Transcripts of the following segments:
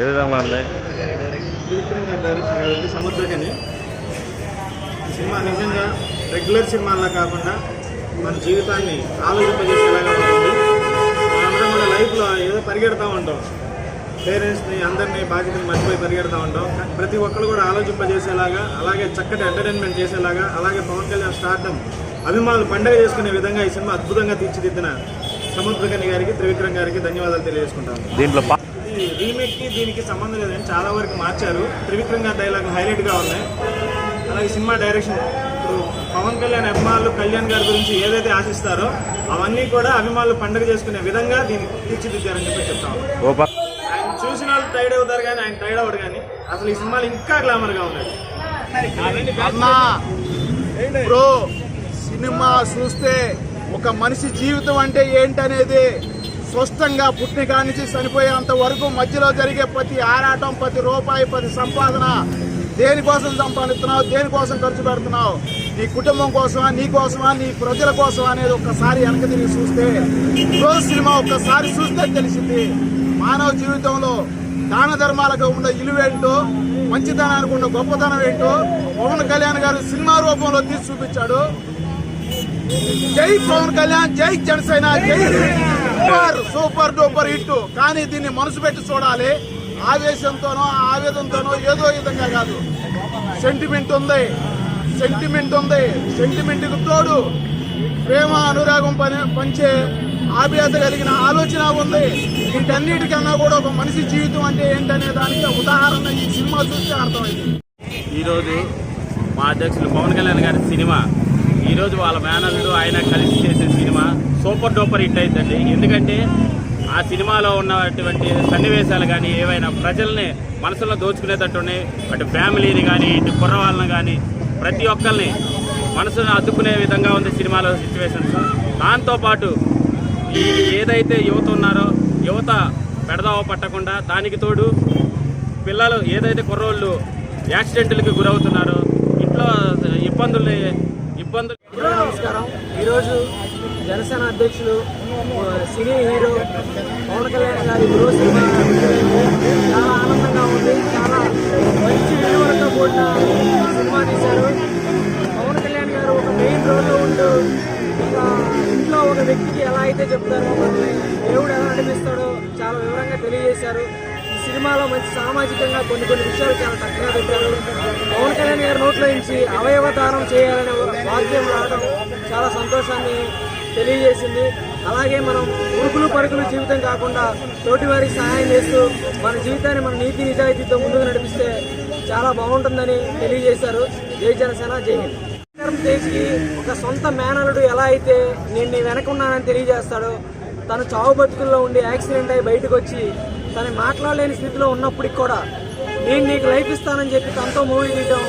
ఏ విధంగా సముద్రకని సినిమా నిజంగా రెగ్యులర్ సినిమాలా కాకుండా మన జీవితాన్ని ఆలోచింపజేసేలాగా ఉంటుంది. మనందరం కూడా లైఫ్లో ఏదో పరిగెడతా ఉంటాం. పేరెంట్స్ని అందరినీ బాధ్యతలు మర్చిపోయి పరిగెడతా ఉంటాం. ప్రతి ఒక్కరు కూడా ఆలోచింపజేసేలాగా అలాగే చక్కటి ఎంటర్టైన్మెంట్ చేసేలాగా అలాగే పవన్ కళ్యాణ్ స్టార్టం అభిమానులు పండగ చేసుకునే విధంగా ఈ సినిమా అద్భుతంగా తీర్చిదిద్దిన సముద్రకని గారికి త్రివిక్రమ్ గారికి ధన్యవాదాలు తెలియజేసుకుంటాను. దీంట్లో పా- ఈ రీమేక్కి దీనికి సంబంధం లేదని చాలా వరకు మార్చారు. త్రివిక్రమ్ గారి డైలాగ్ హైలైట్గా ఉన్నాయి. అలాగే సినిమా డైరెక్షన్ ఇప్పుడు పవన్ కళ్యాణ్ అభిమానులు కళ్యాణ్ గారి గురించి ఏదైతే ఆశిస్తారో అవన్నీ కూడా అభిమానులు పండుగ చేసుకునే విధంగా దీన్ని తీర్చిదిద్దారని చెప్పి చెప్తాం. ఓ పక్క ఆయన చూసిన వాళ్ళు టైడ్ అవుతారు కానీ ఆయన టైడ్ అవ్వడు కానీ అసలు ఈ సినిమాలు ఇంకా గ్లామర్గా ఉన్నాయి. బ్రో సినిమా చూస్తే ఒక మనిషి జీవితం అంటే ఏంటనేది స్పష్టంగా పుట్టిన నుంచి చనిపోయేంత వరకు మధ్యలో జరిగే ప్రతి ఆరాటం ప్రతి రూపాయి ప్రతి సంపాదన దేనికోసం సంపాదిస్తున్నావు దేనికోసం ఖర్చు పెడుతున్నావు? నీ కుటుంబం కోసమా నీ కోసమా నీ ప్రజల కోసమా అనేది ఒక్కసారి వెనక తిరిగి చూస్తే రోజు సినిమా ఒక్కసారి చూస్తే తెలిసింది. మానవ జీవితంలో దాన ధర్మాలకు ఉన్న ఇలువేంటో మంచితనానికి ఉన్న గొప్పతనం ఏంటో పవన్ కళ్యాణ్ గారు సినిమా రూపంలో తీసి చూపించాడు. జై పవన్ కళ్యాణ్ జై జనసేన జై సూపర్ సూపర్ డూపర్ హిట్. కానీ దీన్ని మనసు పెట్టి చూడాలి. ఆవేశంతోనో ఆవేదంతోనో ఏదో విధంగా కాదు. సెంటిమెంట్ ఉంది. సెంటిమెంట్ ఉంది. సెంటిమెంట్కు తోడు ప్రేమ అనురాగం పని పంచే ఆప్యాయత కలిగిన ఆలోచన ఉంది. వీటన్నిటికన్నా కూడా ఒక మనిషి జీవితం అంటే ఏంటనే దానికి ఉదాహరణ ఈ సినిమా చూస్తే అర్థమైంది. ఈరోజు మా అధ్యక్షులు పవన్ కళ్యాణ్ గారి సినిమా ఈరోజు వాళ్ళ మేనల్లుడు ఆయన కలిసి చేసే సినిమా సూపర్ డూపర్ హిట్ అవుతుంది ఎందుకంటే ఆ సినిమాలో ఉన్నటువంటి సన్నివేశాలు కానీ ఏవైనా ప్రజల్ని మనసులో దోచుకునేటట్టున్నాయి. అటు ఫ్యామిలీని కానీ ఇటు కుర్రవాళ్ళని కానీ ప్రతి ఒక్కరిని మనసును అద్దుకునే విధంగా ఉంది సినిమాలో సిచ్యువేషన్స్ దాంతోపాటు ఈ ఏదైతే యువత ఉన్నారో యువత పెడదావ పట్టకుండా దానికి తోడు పిల్లలు ఏదైతే కుర్రోళ్ళు యాక్సిడెంట్లకు గురవుతున్నారో ఇంట్లో ఇబ్బందుల్ని ఇబ్బందులు నమస్కారం. ఈరోజు జనసేన అధ్యక్షులు సినీ హీరో పవన్ కళ్యాణ్ గారి గురు సినిమా చాలా ఆనందంగా ఉంది. చాలా మంచి విలువలతో కూడిన సినిమా తీశారు. పవన్ కళ్యాణ్ గారు ఒక మెయిన్ రోల్లో ఉంటూ ఇంట్లో ఒక వ్యక్తికి ఎలా అయితే చెప్తారో దేవుడు ఎలా నడిపిస్తాడో చాలా వివరంగా తెలియజేశారు. ఈ సినిమాలో మంచి సామాజికంగా కొన్ని కొన్ని విషయాలు చాలా చక్కగా పెట్టారు. పవన్ కళ్యాణ్ గారి నోట్లో నుంచి అవయవ దానం చేయాలనే పరిచయం రావడం చాలా సంతోషాన్ని తెలియజేసింది. అలాగే మనం ఉరుకులు పరుకులు జీవితం కాకుండా తోటి వారికి సహాయం చేస్తూ మన జీవితాన్ని మన నీతి నిజాయితీతో ముందుకు నడిపిస్తే చాలా బాగుంటుందని తెలియజేశారు. జై జనసేన జై హింద్. తేజ్కి ఒక సొంత మేనలుడు ఎలా అయితే నేను నీ వెనకున్నానని తెలియజేస్తాడో తను చావు బతుకుల్లో ఉండి యాక్సిడెంట్ అయి బయటకు వచ్చి తను మాట్లాడలేని స్థితిలో ఉన్నప్పటికి కూడా నేను నీకు లైఫ్ ఇస్తానని చెప్పి తనతో మూవీ తీయటం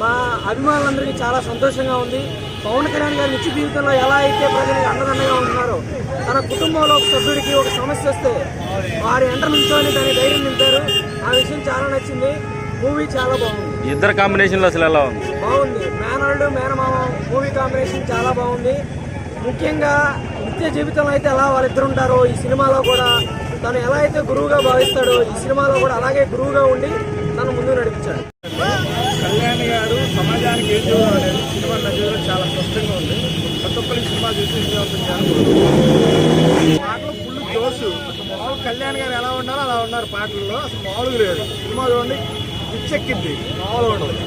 మా అభిమానులందరికీ చాలా సంతోషంగా ఉంది. పవన్ కళ్యాణ్ గారి నిత్య జీవితంలో ఎలా అయితే ప్రజలకు అండదండగా ఉంటున్నారో తన కుటుంబంలో ఒక సభ్యుడికి ఒక సమస్య వస్తే వారి ఎంట నుంచోని దాని ధైర్యం నింపారు. ఆ విషయం చాలా నచ్చింది. మూవీ చాలా బాగుంది. ఇద్దరు కాంబినేషన్లో అసలు ఎలా ఉంది? బాగుంది. మేనల్డ్ మేనమామ మూవీ కాంబినేషన్ చాలా బాగుంది. ముఖ్యంగా నిత్య జీవితంలో అయితే ఎలా వాళ్ళిద్దరు ఉంటారో ఈ సినిమాలో కూడా తను ఎలా అయితే గురువుగా భావిస్తాడో ఈ సినిమాలో కూడా అలాగే గురువుగా ఉండి తను ముందుకు నడిపించాడు కళ్యాణ్ గారు సమాజానికి ఏం చేయాలి అనేది సినిమా నచ్చడం చాలా స్పష్టంగా ఉంది ప్రతి ఒక్కరి సినిమా చూసి విజయవంతం చేయాలి పాటలు ఫుల్ జోసు మామూలు కళ్యాణ్ గారు ఎలా ఉన్నారో అలా ఉన్నారు పాటల్లో. అసలు మామూలుగా లేదు. సినిమా చూడండి పిచ్చెక్కింది మామూలుగా ఉండదు.